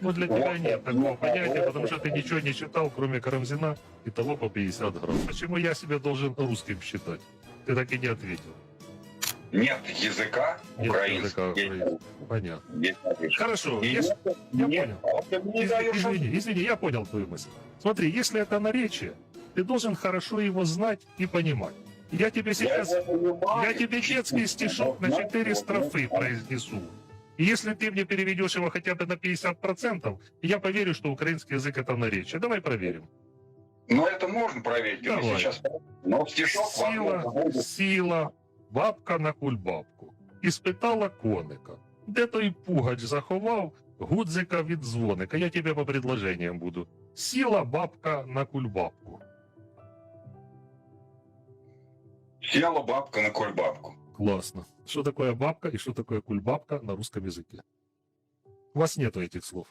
Ну, для тебя нет такого понятия, потому что ты ничего не читал, кроме Карамзина и того по 50 грамм. Почему я себя должен русским считать? Ты так и не ответил. Нет языка Нет украинского. языка украинского. Понятно. Напишешь. Хорошо, И если- нет- я нет, понял. а Из- даешь извини, извини, я понял твою мысль. Смотри, если это наречие, ты должен хорошо его знать и понимать. Я тебе сейчас, Я я тебе детский стишок на 4 строфы произнесу. И если ты мне переведешь его хотя бы на 50%, я поверю, что украинский язык это наречие. Давай проверим. Но это можно проверить. Мы Давай. сейчас... Но стишок в Сіла, одном будет. сіла, бабка на кульбабку. І спитала коника, де той пугач заховав гудзика від дзвоника. Я тебе по предложениям буду. Сіла бабка на кульбабку. Села бабка на кольбабку. Классно. Что такое бабка и что такое кульбабка на русском языке? У вас нету этих слов.